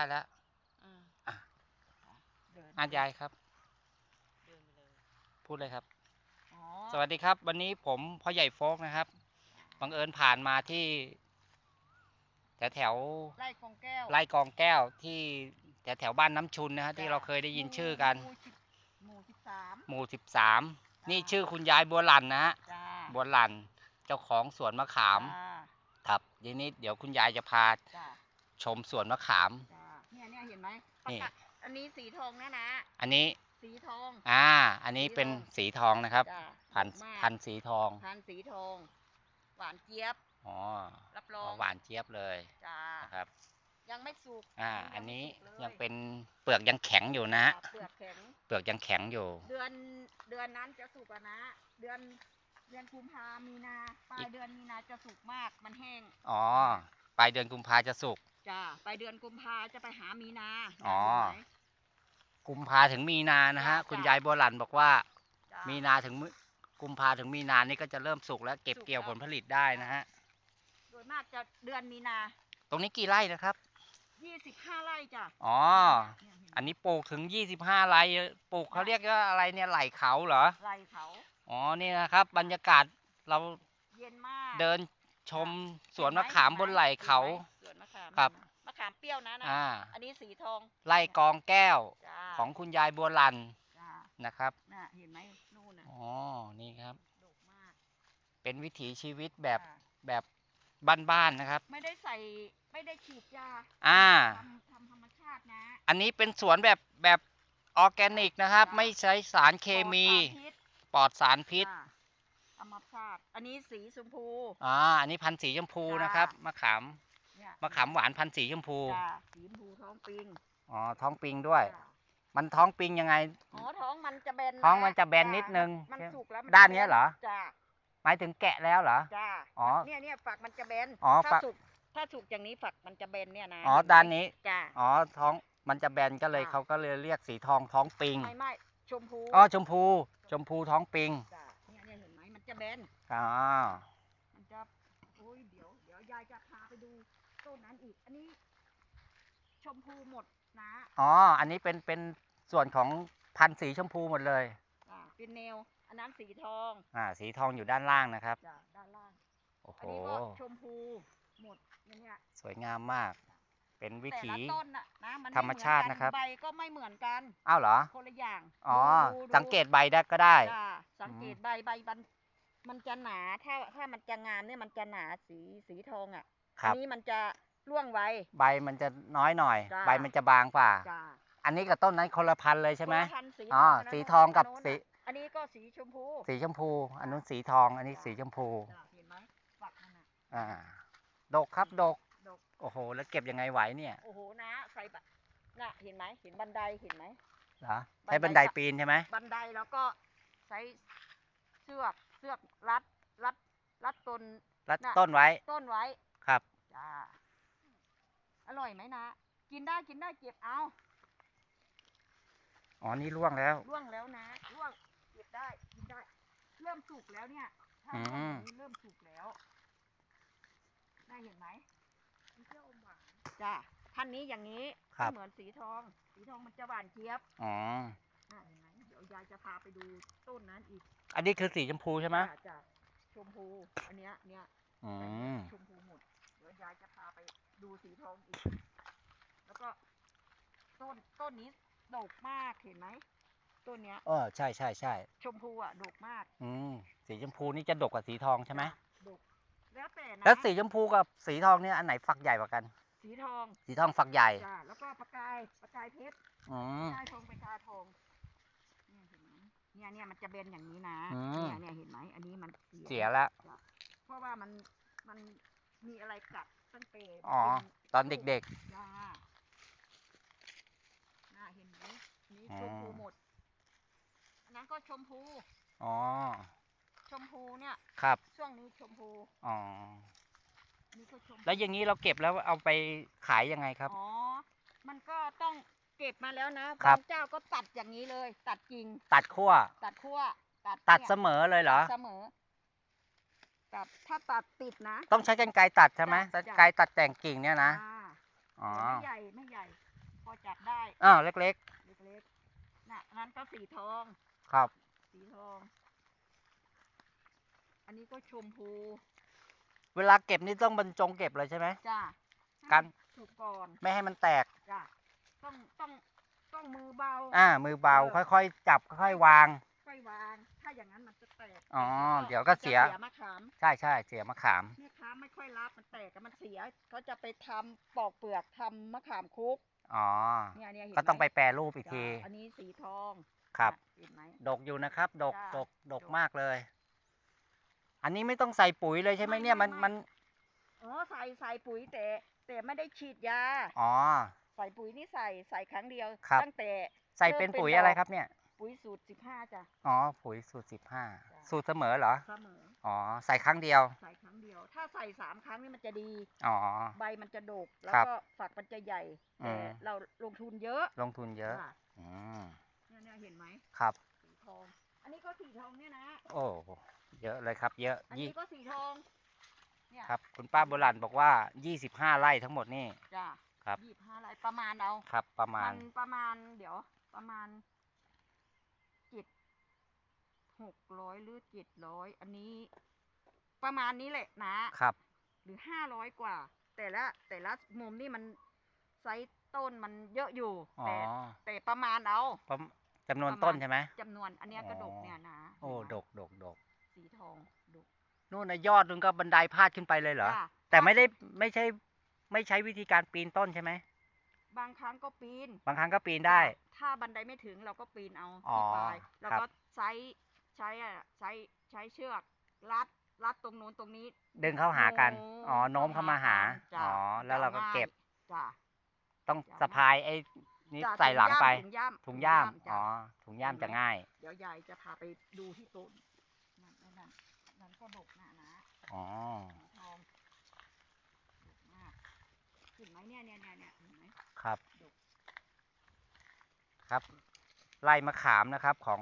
ได้แล้วอืมอะเดินอายายครับ เดินไปเลยพูดเลยครับ อ๋อสวัสดีครับ วันนี้ผมพ่อใหญ่โฟกนะครับ บังเอิญผ่านมาที่แถวแถวไล่กองแก้วไร่กองแก้วที่แถวแถวบ้านน้ำชุนนะฮะที่จ้ะเราเคยได้ยินชื่อกัน หมู่สิบหมู่สิบสามหมู่สิบสามนี่ชื่อคุณยายบัวหลันนะฮะ จ้าบัวหลันเจ้าของสวนมะขาม จ้าครับทีนี้เดี๋ยวคุณยายจะพาจ้าชมสวนมะขาม จ้า เนี่ยเนี่ยเห็นไหมประนี่ กาศอันนี้สีทองนะนะ อันนี้ สีทอง อ่า อันนี้เป็นสีทองนะครับ จ้าพันธุ์มากพันธุ์สีทอง พันธุ์สีทอง หวานเจี๊ยบ อ๋อรับรออ๋องหวานเจี๊ยบเลยจ้านะครับ ยังไม่สุกอ่ายัอันไม่นี้สุกลยังเป็นเปลือกยังแข็งอยู่นะฮะจ้เปลือกแข็ง เปลือกยังแข็งอยู่ เดือนเดือนนั้นจะสุกอะนะ เดือนเดือนกุมภามีนา ปลายเดือนมีนาจะสุกมาก มันแห้ง อ๋อ ปลายเดือนกุมภาจะสุก จ้าไปเดือนกุมภาจะไปหามีนาอ๋อเห็นไหมกุมภาถึงมีนานะฮะ จ้ะ คุณจ้ะยายบัวหลันบอกว่า จ้ะมีนาถึงมิกุมภาถึงมีนานี่ก็จะเริ่มสุกแล้วเก็บสุกเกี่ยวแล้วผลผลิตได้นะฮะ โดยมากจะเดือนมีนาตรงนี้กี่ไร่นะครับ ยี่สิบห้าไร่จ้ะอ๋อ เนี่ยเห็นไหมอันนี้ปลูกถึง 25 ไร่ปลูกเขาเรียกว่าอะไรเนี่ยไหลเขาเหรอ ไร่เขาอ๋อ นี่นะครับ บรรยากาศเราเย็นมาก เดินชมสวนเห็มะไขามบนไหล่เขาห็นไหมสวนมะขามครับ มะขามเปรี้ยวนะนะอ่า อันนี้สีทองไร่กองแก้วจ้าของคุณยายบัวลันจ้านะครับน่ะเห็นไหมนู่นน่ะอ๋อนี่ครับ ดกมากเป็นวิถีชีวิตแบบจ้ะแบบบ้านๆนะครับ ไม่ได้ใส่ไม่ได้ฉีดยาอ่า ทำทำธรรมชาตินะอันนี้เป็นสวนแบบแบบออร์แกนิกนะครับจ้ะไม่ใช้สารเคมีปลอดสารพิษปลอดสารพิษ จ้ะธรรมชาติอันนี้สีชมพู อ่า อันนี้พันธุ์สีชมพูจ้ะนะครับมะขามเนี่ย มะขามหวานพันธุ์สีชมพู จ้ะสีชมพูท้องปิงอ๋อ ท้องปิงด้วย จ้ะมันท้องปิงยังไง อ๋อท้องมันจะแบนท้องมันจะแบนนิดนึงมันสุกแล้วมัด้านจะเนี้ยเหรอ จ้าหมายถึงแกะแล้วเหรอ จ้าอ๋อเนี่ยเนี่ยฝักมันจะแบนอ๋อถ้าฝักสุกถ้าสุกอย่างนี้ฝักมันจะแบนเนี่ยนะอ๋อเห็ไหมด้านนี้ จ้า อ๋อ ท้อง มันจะแบนก็เลยจ้ะเขาก็เลยเรียกสีทองท้องปิง ไม่ไม่ชมพูอ๋อ ชมพู ชมพูท้องปิงจ้าเนี่ยเนี่ยเห็นไหมมันจะแบนอ๋อ มันจะโอ้ยเดี๋ยวเดี๋ยวยายจะพาไปดู ต้นนั้นอีก อันนี้ชมพูหมดนะอ๋อ อันนี้เป็นเป็นส่วนของพันธุ์สีชมพูหมดเลย อ่าเป็นแนว อันนั้นสีทองอ่า สีทองอยู่ด้านล่างนะครับ จ้าด้านล่าง โอ้โห อันนี้ก็ชมพูหมดเนี่ยสวยงามมาก เป็นวิแต่ถี ละต้นน่ะนะมันไธรรมชาติเหอนกันะครับ ใบก็ไม่เหมือนกันอ้าวเหรอ คนละอย่างอ๋อ ดูดูสังเกตใบได้ก็ได้ จ้าสังเกตใบใบมันมันจะหนาถ้าถ้ามันจะงามเนี่ยมันจะหนาสีสีทองอะ ครัอับ นี้มันจะร่วงไว ใบมันจะน้อยหน่อย จ้ะ ใบมันจะบางกว่า จ้าอันนี้กับต้นนั้นคนละพันธุ์เลยใช่ไหม คนละพันธุ์สีอ๋อทงนนั้นสีทองกับนนู้นสี น่ะอันนี้ก็สีชมพูสีชมพู อันนู้นสีทอง อันนี้สีชมพู จ้ะเห็นไหมฝักมันอะ อ่า ดกครับดก ดก โอ้โห แล้วเก็บยังไงไหวเนี่ยโอ้โหนะใส่บะน่ะเห็นไหมเห็นบันไดเห็นไหม เหรอ ใช้บันไดบันไดปีนใช่ไหม บันไดแล้วก็ใช้เชือกเชือกรัดรัดรัดต้นรัดน่ะต้นไว้ ต้นไว้ ครับ จ้า อร่อยไหมนะ กินได้กินได้เก็บเอาอ๋อ นี่ร่วงแล้วร่วงแล้วนะร่วงเก็บได้กินได้ เริ่มสุกแล้วเนี่ยถ้าอืร่วงมอย่างนี้เริ่มสุกแล้วได้เห็นไหมมันเปรี้ยวอมหวานจ้าพันธุ์นี้อย่างนี้ครับ ไม่เหมือนสีทอง สีทองมันจะหวานเจี๊ยบอ๋อ อะเห็นไหมเดี๋ยวยายจะพาไปดูต้นนั้นอีก อันนี้คือสีชมพูใช่ไหม จ้ะจ้ะชมพู อันเนี้ยเนี้ย อืแต่เนี้ยมชมพูหมด เดี๋ยวยายจะพาไปดูสีทองอีก แล้วก็ ต้นต้นนี้ดกมากเห็นไหมต้นเนี้ย เออ ใช่ใช่ใช่ ชมพูอะดกมากอืม สีชมพูนี่จะดกกว่าสีทองใช่ไหมจ้ะดกแล้วแต่นะแล้วสีชมพูกับสีทองเนี่ยอันไหนฝักใหญ่กว่ากัน สีทองสีทองฝักใหญ่ จ้ะแล้วก็ประกายประกายเพชรอืปม ระกายทองประกายทองเนี่ยเห็นไหมเนี่ยเนี่ยมันจะเบนอย่างนี้นะอืม เนี่ยเนี่ยเห็นไหมอันนี้มันเสียแล้วเพ ราะว่ามันมันมีอะไรกัดตั้งแต่อ๋อ เป็นตอนเด็ก จ้าน่าเห็นไหมนี่อ๋อชมพูหมดอันนั้นก็ชมพู ๆ อ๋อ ชมพูเนี่ย ครับ ช่วงนี้ชมพูอ๋อ นี่ก็ชมพูแล้วอย่างนี้เราเก็บแล้วเอาไปขายยังไงครับ อ๋อ มันก็ต้องเก็บมาแล้วนะครับ บางเจ้าก็ตัดอย่างนี้เลย ตัดกิ่งตัดขั้ว ตัดขั้วตัดตัดนี่ยเสมอเลยเหรอตัดเสมอ ตัดถ้าตัดติดนะ ต้องใช้กรรไกรตัดใช่ไหมจ้ะกรรไกรตัดแต่งกิ่งเนี่ยนะอ่าอ๋อแต่ไม่ใหญ่ไม่ใหญ่อจับได้อ้าวเล็กเล็กๆน่ะอันนั้นก็สีทอง ๆ ครับ สีทอง อันนี้ก็ชมพูเวลาเก็บนี่ต้องบรรจงเก็บเลยใช่ไหม จ้ากัน ถูกก่อนไม่ให้มันแตก จ้าต้องต้องต้องมือเบา อ่า มือเบาเออ ค่อยๆ จับค่อยๆวาง ค่อยวาง ถ้าอย่างนั้นมันจะแตกอ๋อแล้วเดี๋ยวก็มันจะเสียมะขามใช่ใช่เสียมะขาม แม่ค้าไม่ค่อยรับมันแตกกับมันเสียเขาจะไปทำปอกเปลือกทำมะขามคุกอ๋อ เนี่ยเนี่ยเห็นก็ต้องหมไปแปรรูปอีกทีจ้ะอันนี้สีทองครับน่ะเห็นไหม ดกอยู่นะครับ ดกจ้ะดกดกดกมากเลย อันนี้ไม่ต้องใส่ปุ๋ยเลยใช่ไหมไม่เนี่ยมันไม่ มันอ๋อใส่ใส่ปุ๋ยแต่แต่ไม่ได้ฉีดยา อ๋อ ใส่ปุ๋ยนี่ใส่ใส่ครั้งเดียวครับ ตั้งแต่ ใส่เริ่มเป็นเป็นปุ๋ยดอกอะไรครับเนี่ย ปุ๋ยสูตรสิบห้าจ้ะ อ๋อปุ๋ยสูตรสิบห้าจ้ะสูตรเสมอเหรอ เสมอ อ๋อ ใส่ครั้งเดียว ใส่ครั้งเดียว ถ้าใส่สามครั้งนี่มันจะดี อ๋อ ใบมันจะดก แล้วครับก็ฝักมันจะใหญ่อืแต่มเราลงทุนเยอะ ลงทุนเยอะจ้ะอืมเนี่ยเนี่ยเห็นไหมครับ สีทอง อันนี้ก็สีทองเนี่ยนะ โอ้ เยอะเลยครับ เยอะ อันยี่นี้ก็สีทองเนี่ยครับ คุณป้าโบราณบอกว่า 25 ไร่ทั้งหมดนี่ จ้ะครับยี่สิบห้าไรประมาณเอา ครับ ประมามัณนประมาณ เดี๋ยว ประมาณเจ็ด หกร้อยหรือเจ็ดร้อยอันนี้ ประมาณนี้แหละนะครับ หรือห้าร้อยกว่า แต่ละแต่ละมุมนี่มันไซส์ต้นมันเยอะอยู่อ๋อแต่แต่ประมาณเอาประมจำนวนประมาณต้นใช่ไหม จำนวนอันเนี้ยกระดกอ๋อเนี่ยนะโอ้เห็นไหมดกดกดกสีทองดกนู่นนะยอดนึงก็บันไดพาดขึ้นไปเลยเหรอ จ้ะแต่ไม่ได้ไม่ใช่ ไม่ใช้วิธีการปีนต้นใช่ไหม บางครั้งก็ปีนบางครั้งก็ปีนได้ ถ้าบันไดไม่ถึงเราก็ปีนเอาอ๋อที่ปลายแล้วครับก็ ใช้ใช้อะใช้ใช้เชือกรัดรัดตรงนู้นตรงนี้ ดึงเข้าหากันโน้มอ๋อโน้มเข้ามาหา จ้ะอ๋อ แล้วเราก็จะง่ยเก็บ จ้ะ ต้องจะสะพายไอ้นี่จ้ะใส่หลังไป ถุงย่ามถุงย่าม จ้ะ อ๋อ ถุงย่ามเห็นไหมจะง่าย เดี๋ยวยายจะพาไปดูที่ต้นนั่นนั่นนั่นนั่นก็ดกนะนะอ๋อสีทองดกมากเห็นไหมเนี่ยเนี่ยเนี่ยเนี่ยเห็นไหมครับดกครับไร่มะขามนะครับของ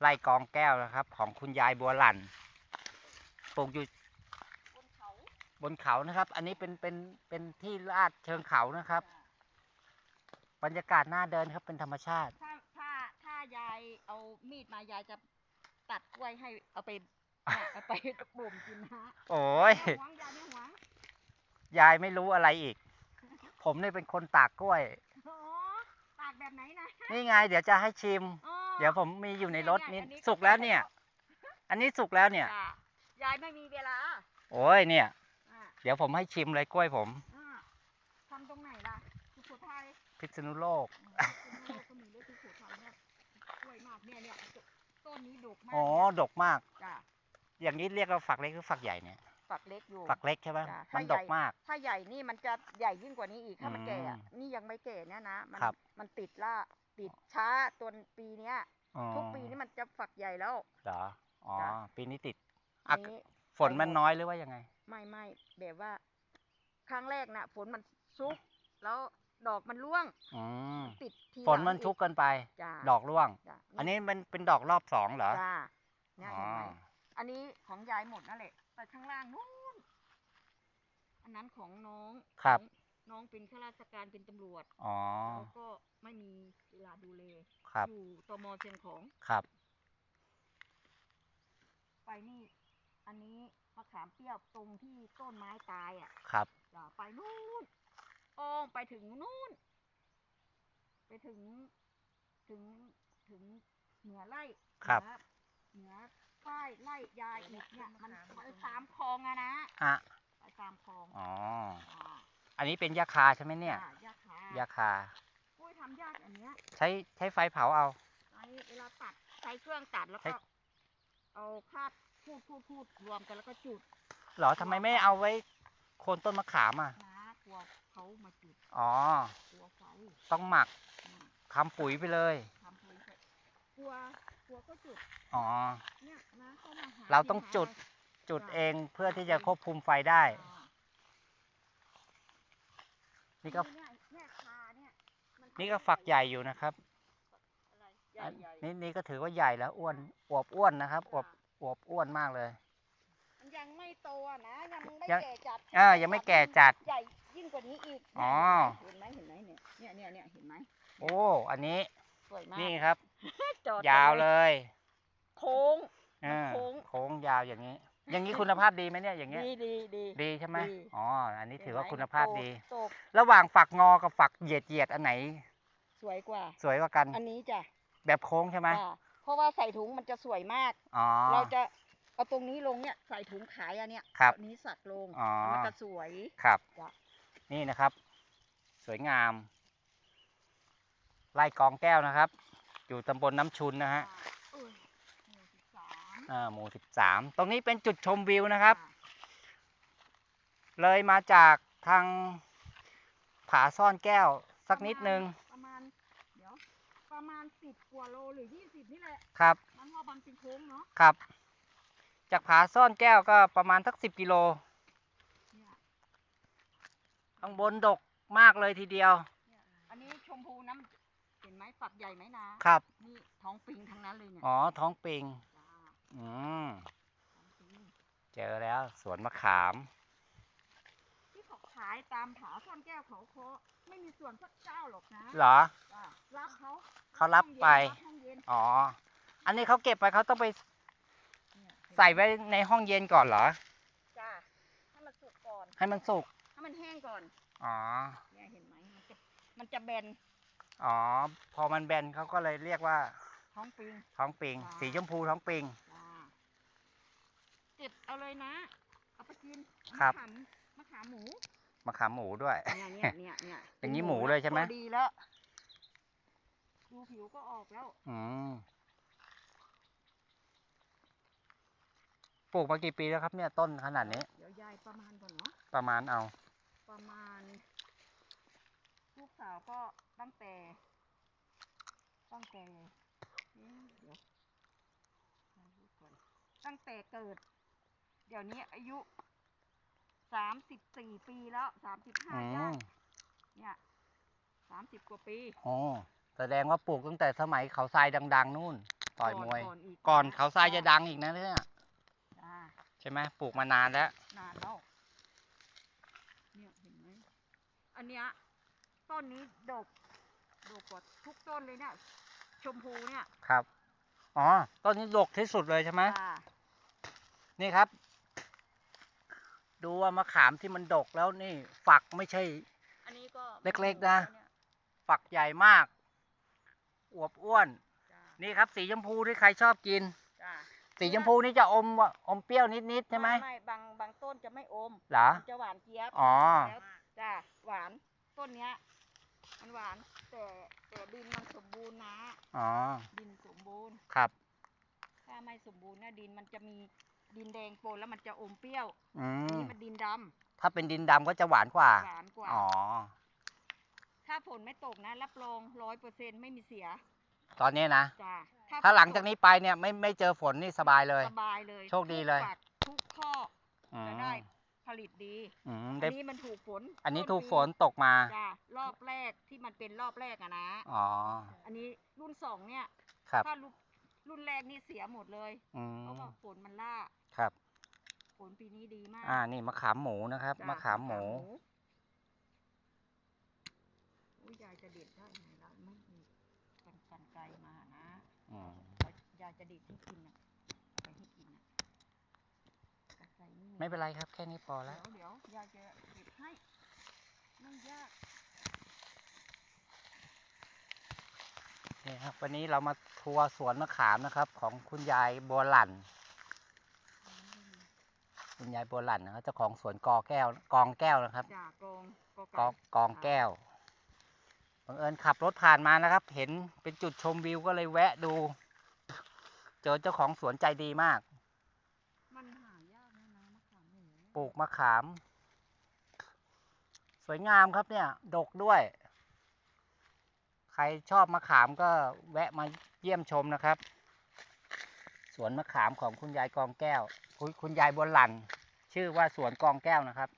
ไร่กองแก้วนะครับ ของคุณยายบัวหลั่นปลูกอยู่บนเขาบนเขานะครับ อันนี้เป็นเป็นเป็นที่ลาดเชิงเขานะครับจ้ะบรรยากาศน่าเดินครับเป็นธรรมชาติ ถ้าถ้าถ้ายายเอามีดมายายจะตัดกล้วยให้เอาไปเนี่ยเอาไปบ่มกินนะโอ้ยไม่หวงยายไม่หวงยายไม่รู้อะไรอีก ผมเนี่ยเป็นคนตากกล้วยอ๋อตากแบบไหนนะนี่ไงเดี๋ยวจะให้ชิมอ๋อ เดี๋ยวผมมีอยู่ในรถเนี่นี่ยอัสุกแล้วเนี่ย อันนี้สุกแล้วเนี่ย จ้ะยายไม่มีเวลาโอ้ยเนี่ย อะเดี๋ยวผมให้ชิมเลยกล้วยผม อะทำตรงไหนล่ะสุโขทัยพิษณุโลกอืมคุณโลกก็มีด้วยสุโขทัยเนี่ยกล้วยมากเนี่ยเนี่ยต้นนี้ดกมากอ๋อเนี่ยดกมาก จ้ะอย่างนี้เรียกว่าฝักเล็กหรือฝักใหญ่เนี่ย ฝักเล็กอยู่ ฝักเล็กใช่ไหมจ้ะมันถ้าใหดญ่กมาก ถ้าใหญ่นี่มันจะใหญ่ยิ่งกว่านี้อีกถ้ามันแก่อะอืมนี่ยังไม่แก่เนี่ยนะ มัครับ มันติดล่า ติดช้าตัวปีเนี้ย อ๋อทุกปีนี่มันจะฝักใหญ่แล้ว เหรออ๋อจ้ะ ปีนี้ติดอะนี้ฝนมันน้อยหรือว่ายังไง ไม่ไม่แบบว่า ครั้งแรกน่ะ ฝนมันซุก แล้วดอกมันร่วง อืมติดทีฝนมันหลังชุกเกินไป จ้ะดอกร่วง จ้ะอันนี้มันเป็นดอกรอบสองเหรอจ้าเนี่ยอ๋อเห็นไหมอันนี้ของยายหมดนั่นแหละแต่ข้างล่างนู้นอันนั้นของน้องครับ ของน้ องเป็นข้าราชการเป็นตำรวจอ๋อแล้วก็ไม่มีเวลาดูแลครับ อยู่ตมเชียงของครับ ไปนี่ อันนี้มะขามเปรี้ยวตรงที่ต้นไม้ตายอะครับจ้ะไปนู่นอ้อมไปถึงนู่น ไปถึงถึงถึงเหนือไร่ครับ เหนือเหนือป้ายไร่ยายอีกเนี่ยมันไปตามคลองอะนะอะไปตามคลองอ๋อ อ่า อันนี้เป็นยาคาใช่ไหมเนี่ยจ้ะยาคายาคา กล้วยทำยากอันเนี้ยใช้ใช้ไฟเผาเอาใช้เวลาตัดใช้เครื่องตัดแล้วใช้ก็เอาคาดพูดพูดพูดรวมกันแล้วก็จุดเหรอทำไมไม่เอาไว้โคนต้นมะขามอะ นะกลัวเขามาจุดอ๋อ กลัวไฟต้องหมักอืมทำปุ๋ยไปเลย ทำปุ๋ยไปกลัวกลัวก็จุดอ๋อ เนี่ยนะเข้ามาหาเราต้องสินหจุด จุดจ้ะเองเพื่อที่จะควบคุมไฟได้อ่า นี่ก็เนี่ยเนี่ยคาเนี่ยมันี่ก็ฝักใหญ่อยู่นะครับอะไรใหญ่อันใหญ่นี่นี่ก็ถือว่าใหญ่แล้วอ้วนอวบอ้วนนะครับอวบอวบอ้วนมากเลย มันยังไม่โตอะนะยังไม่ยัง แก่จัดเออยังไม่แก่จัด ใหญ่ยิ่งกว่านี้อีกอ๋อ เห็นไหมเห็นไหมเนี่ยเนี่ยเนี่ยเนี่ยเห็นไหมโอ้อันนี้สวยมากนี่ครับ จอดยาวกันเลย โค้งเออโค้ง โค้งยาวอย่างนี้ อย่างนี้คุณภาพดีไหมเนี่ยอย่างเงี้ยดีดีดี ดีใช่ไหมดี อ๋ออันนี้ถือว่าเห็นไหมคุณภาพโตดี โตระหว่างฝักงอกับฝักเหยียดเหยียดอันไหน สวยกว่า สวยกว่ากันอันนี้จ้ะแบบโค้งใช่ไหมจ้ะเพราะว่าใส่ถุงมันจะสวยมาก อ๋อ เราจะเอาตรงนี้ลงเนี่ยใส่ถุงขายอันเนี้ยครับอันนี้สักลงอ๋อ มันจะสวย ครับ จ้ะ นี่นะครับ สวยงามไร่กองแก้วนะครับ อยู่ตำบลน้ำชุนนะฮะ เอ้ยหนึ่งสิบสาม อ่า หมู่สิบสามตรงนี้เป็นจุดชมวิวนะครับจ้ะเลยมาจากทางผาซ่อนแก้วสักนิดนึง ประมาณเดี๋ยวประมาณสิบกว่าโลหรือยี่สิบนี่แหละครับ มันว่าบางเป็นโค้งเนาะครับ จากผาซ่อนแก้วก็ประมาณสักสิบกิโล เนี่ยข้างบนดกมากเลยทีเดียว เนี่ยอันนี้ชมพูน้ำเห็นไหมฝักใหญ่ไหมนะครับ นี่ท้องปิงทั้งนั้นเลยเนี่ยอ๋อ ท้องปิงจ้า อืมท้องปิงเจอแล้วสวนมะขาม ที่เขาขายตามผาซ่อนแก้วเขาโคไม่มีส่วนสักเจ้าหรอกนะเหรอ จ้ะรับเขาเขารับห้องย็นไปรับห้องเย็นอ๋อ อันนี้เขาเก็บไปเขาต้องไปเนี่ยเห็นหมใส่ไว้ในห้องเย็นก่อนเหรอ จ้าให้มันสุกก่อน ให้มันสุก ให้มันแห้งก่อน อ๋อ เนี่ยเห็นไหมมันจะมันจะแบนอ๋อ พอมันแบนเขาก็เลยเรียกว่าท้องปิง ท้องปิงจ้าสีชมพูท้องปิงจ้า เก็บเอาเลยนะ เอาไปกินครับ มะขามมะขามหมูมะขามหมูด้วย เนี่ยเนี่ยเนี่ยเนี่ยอย่างนี้ป็หมูเลยใช่ไหม พอดีแล้วดูผิวก็ออกแล้วอืมปลูกมากี่ปีแล้วครับเนี่ยต้นขนาดนี้ เดี๋ยวยายประมาณก่อนเนาะประมาณเอา ประมาณ ลูกสาวก็ตั้งแต่ ตั้งแต่เอ๊ะเดี๋ยวเอาดูก่อนตั้งแต่เกิด เดี๋ยวนี้อายุสามสิบสี่ปีแล้วสามสิบห้าอืย่างมเนี่ยสามสิบกว่าปีโอ้แสดงว่าปลูกตั้งแต่สมัยเขาทรายดัง ๆ นู่น ต่อยมวย ก่อนอีกก่อนนะเขาทรายจะดังอีกนะเนี่ยจ้าใช่ไหมปลูกมานานแล้วนานแล้วเนี่ยเห็นไหมอันเนี้ยต้นนี้ดกดกกว่าทุกต้นเลยเนี่ยชมพูเนี่ยครับ อ๋อต้นนี้ดกที่สุดเลยใช่ไหมจ้านี่ครับ ดูว่ามะขามที่มันดกแล้วนี่ ฝักไม่ใช่ อันนี้ก็เล็กๆนะ ฝักใหญ่มาก อวบอ้วนจ้านี่ครับสีชมพูที่ใครชอบกินจ้าสีชมพูนี่จะอมว่าอมเปรี้ยวนิดๆใช่ไหมไม่บางบางต้นจะไม่อมเหรอมันจะหวานเจี๊ยบอ๋อแล้วจ้าหวานต้นเนี้ยมันหวานแต่แต่ดินมันสมบูรณ์นะอ๋อดินสมบูรณ์ครับ ถ้าไม่สมบูรณ์เนี่ยดินมันจะมี ดินแดงปนแล้วมันจะอมเปรี้ยวอือันมนี้มันดินดำถ้าเป็นดินดำก็จะหวานกว่า หวานกว่า อ๋อ ถ้าฝนไม่ตกนะ รับรองร้อยเปอร์เซ็นไม่มีเสียตอนนี้นะ จ้าถ้าหลังจากนี้ไปเนี่ยไม่ไม่เจอฝนนี่สบายเลย สบายเลยโชคดีเลย ทุกฝักทุกข้ออืจะมได้ผลิตดีอืมอัได้ นนี้มันถูกฝนอันนี้ต้ถูกปีฝนตกมา จ้ารอบแรกที่มันเป็นรอบแรกอะนะ อ๋อ อันนี้รุ่นสองเนี่ย ครับ ถ้ารุ่น รุ่นแรกนี่เสียหมดเลยอืเพราะมว่าฝนมันล่าครับ ฝนปีนี้ดีมากอ่านี่มะขามหมูนะครับจ้มะขามหมู อุ้ยยายจะเด็ดได้ไงล่ะไม่มีกันกันไกลมานะอืมยายจะเด็ดให้กินอะเอาไปให้กินอะกันไกลนี่ไม่เป็นไรครับ แค่นี้พอเดี๋แล้ยววเดี๋ยวยายจะเด็ดให้ ไม่ยาก นี่ครับวันนี้เรามาทัวร์สวนมะขามนะครับ ของคุณยายบัวหลั่น คุณยายบัวหลั่นนะครับเจ้าของสวนกอแก้ว กองแก้วนะครับจ่ากองกกองกองแก้วบังเอิญขับรถผ่านมานะครับ เห็นเป็นจุดชมวิวก็เลยแวะดู เจอเจ้าของสวนใจดีมาก มันหายากนะนะมะขามหมูปลูกมะขาม สวยงามครับเนี่ย ดกด้วยใครชอบมะขามก็แวะมาเยี่ยมชมนะครับ สวนมะขามของคุณยายกองแก้ว คุณคุณยายบนหลันชื่อว่าสวนกองแก้วนะครับ